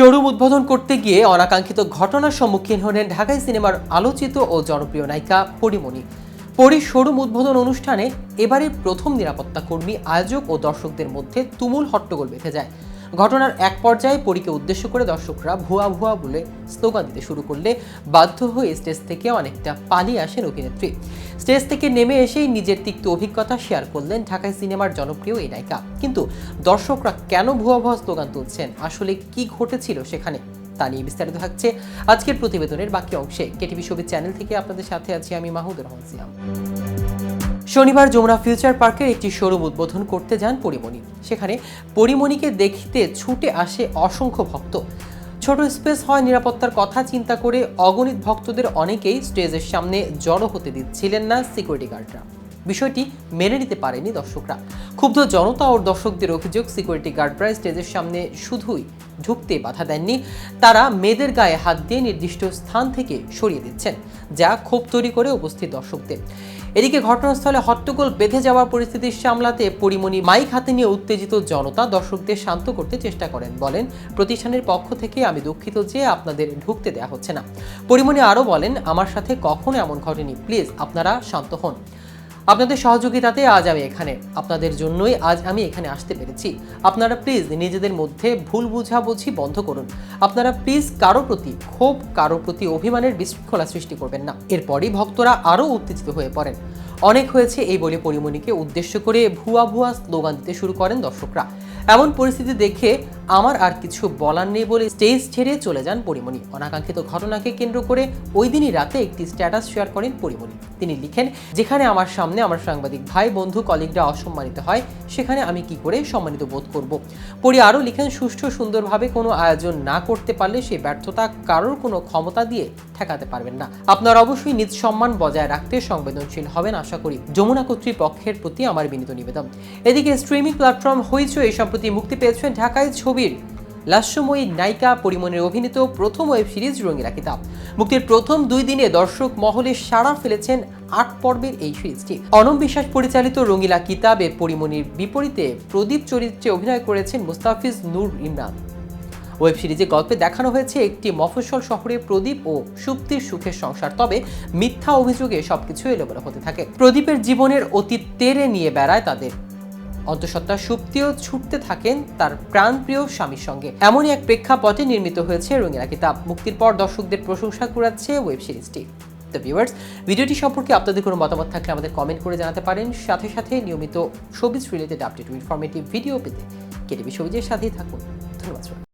Showroom উদ্বোধন করতে গিয়ে অনাকাঙ্ক্ষিত ঘটনার সম্মুখীন হলেন ঢাকাই সিনেমার আলোচিত ও জনপ্রিয় নায়িকা পরিমণি। পরি শোরুম উদ্বোধন অনুষ্ঠানে এবারের প্রথম নিরাপত্তা কর্মী, আয়োজক ও দর্শকদের মধ্যে তুমুল হট্টগোল বেঁধে যায়। ঘটনার এক পর্যায়ে পরীকে উদ্দেশ্য করে দর্শকরা ভুয়া ভুয়া বলে স্লোগান দিতে শুরু করলে বাধ্য হয়ে স্টেজ থেকে অনেকটা পালিয়ে আসেন অভিনেত্রী স্টেজ থেকে নেমে এসেই নিজের তিক্ত অভিজ্ঞতা শেয়ার করলেন ঢাকায় সিনেমার জনপ্রিয় এই নায়িকা। কিন্তু দর্শকরা কেন ভুয়া ভুয়া স্লোগান তুলছেন? আসলে কি ঘটেছিল সেখানে? তা নিয়ে বিস্তারিত থাকছে আজকের প্রতিবেদনের বাকি অংশে। কেটিভি ছবির চ্যানেল থেকে আপনাদের সাথে আছি আমি মাহমুদুর রহমান সিয়াম। শনিবার যমুনা ফিউচার পার্কের একটি শোরুম উদ্বোধন করতে যান পরিমণি। সেখানে পরিমণিকে দেখতে ছুটে আসে অসংখ্য ভক্ত। ছোট স্পেস হয় নিরাপত্তার কথা চিন্তা করে অগণিত ভক্তদের অনেকেই স্টেজের সামনে জড়ো হতে দিচ্ছিলেন না সিকিউরিটি গার্ডরা। বিষয়টি মেনে নিতে পারেনি দর্শকরা। ক্ষুব্ধ জনতা ও দর্শকদের অভিযোগ, সিকিউরিটি গার্ড গার্ডরা স্টেজের সামনে শুধুই ঢুকতে বাধা দেননি। তারা মেয়েদের গায়ে হাত দিয়ে নির্দিষ্ট স্থান থেকে সরিয়ে দিচ্ছেন, যা ক্ষোভ তৈরি করে উপস্থিত দর্শকদের। এদিকে ঘটনাস্থলে হট্টগোল বেঁধে যাওয়ার পরিস্থিতি সামলাতে পরিমণি মাইক হাতে নিয়ে উত্তেজিত জনতা দর্শকদের শান্ত করতে চেষ্টা করেন, বলেন, প্রতিষ্ঠানের পক্ষ থেকে আমি দুঃখিত যে আপনাদের ঢুকতে দেওয়া হচ্ছে না। পরিমণি আরও বলেন, আমার সাথে কখনো এমন ঘটেনি। প্লিজ, আপনারা শান্ত হন। আপনাদের সহযোগিতাতে আজ আমি এখানে। আপনাদের জন্যই আজ আমি এখানে আসতে পেরেছি। আপনারা প্লিজ নিজেদের মধ্যে ভুল বুঝাবুঝি বন্ধ করুন। আপনারা প্লিজ কারও প্রতি ক্ষোভ কারও প্রতি অভিমানের বিশৃঙ্খলা সৃষ্টি করবেন না। এরপরই ভক্তরা আরও উত্তেজিত হয়ে পড়েন। অনেক হয়েছে এই বলে পরিমণিকে উদ্দেশ্য করে ভুয়া ভুয়া স্লোগান দিতে শুরু করেন দর্শকরা। এমন পরিস্থিতি দেখে আমার আর কিছু বলার নেই বলে স্টেজ ছেড়ে চলে যান পরিমণি। অনাকাঙ্ক্ষিত ঘটনাকে কেন্দ্র করে ওই দিনই রাতে একটি স্ট্যাটাস শেয়ার করেন পরিমণি। তিনি লিখেন, যেখানে আমার সামনে আমার সাংবাদিক ভাই, বন্ধু কলিগরা অসম্মানিত হয়, সেখানে আমি কি করে সম্মানিত বোধ করব? পরি আরও লিখেন, সুষ্ঠু, সুন্দরভাবে কোনো আয়োজন না করতে পারলে সেই ব্যর্থতা কারোর কোনো ক্ষমতা দিয়ে ঠেকাতে পারবেন না। আপনার অবশ্যই নিজ সম্মান বজায় রাখতে সংবেদনশীল হবেন, আশা করি। যমুনা কর্তৃপক্ষের প্রতি আমার বিনীত নিবেদন। এদিকে স্ট্রিমিং প্ল্যাটফর্ম হইচই সম্প্রতি মুক্তি পেয়েছেন ঢাকায় ছবির লাস্যময়ী নায়িকা পরিমণের অভিনীত প্রথম ওয়েব সিরিজ রঙিলা কিতাব মুক্তির প্রথম দুই দিনে দর্শক মহলে সাড়া ফেলেছেন আট পর্বের এই সিরিজটি। অনম বিশ্বাস পরিচালিত রঙিলা কিতাবে পরিমণির বিপরীতে প্রদীপ চরিত্রে অভিনয় করেছেন মুস্তাফিজ নূর ইমরান। ওয়েব সিরিজে গল্পে দেখানো হয়েছে একটি মফস্বল শহরে প্রদীপ ও সুপ্তির সুখের সংসার, তবে মিথ্যা অভিযোগে সবকিছু এলোমেলো হতে থাকে। প্রদীপের জীবনের অতীত তেরে নিয়ে বেড়ায় তাদের অন্তঃসত্ত্বা সুপ্তিও ছুটতে থাকেন তার প্রাণপ্রিয় স্বামীর সঙ্গে। এমনই এক প্রেক্ষাপটে নির্মিত হয়েছে রঙিলা কিতাব। মুক্তির পর দর্শকদের প্রশংসা কুড়াচ্ছে ওয়েব সিরিজটি। তো ভিউয়ার্স ভিডিওটি সম্পর্কে আপনাদের কোনো মতামত থাকলে আমাদের কমেন্ট করে জানাতে পারেন। সাথে সাথে নিয়মিত showbiz related update informative video পেতে কেটিভি সবিজের সাথেই থাকুন। ধন্যবাদ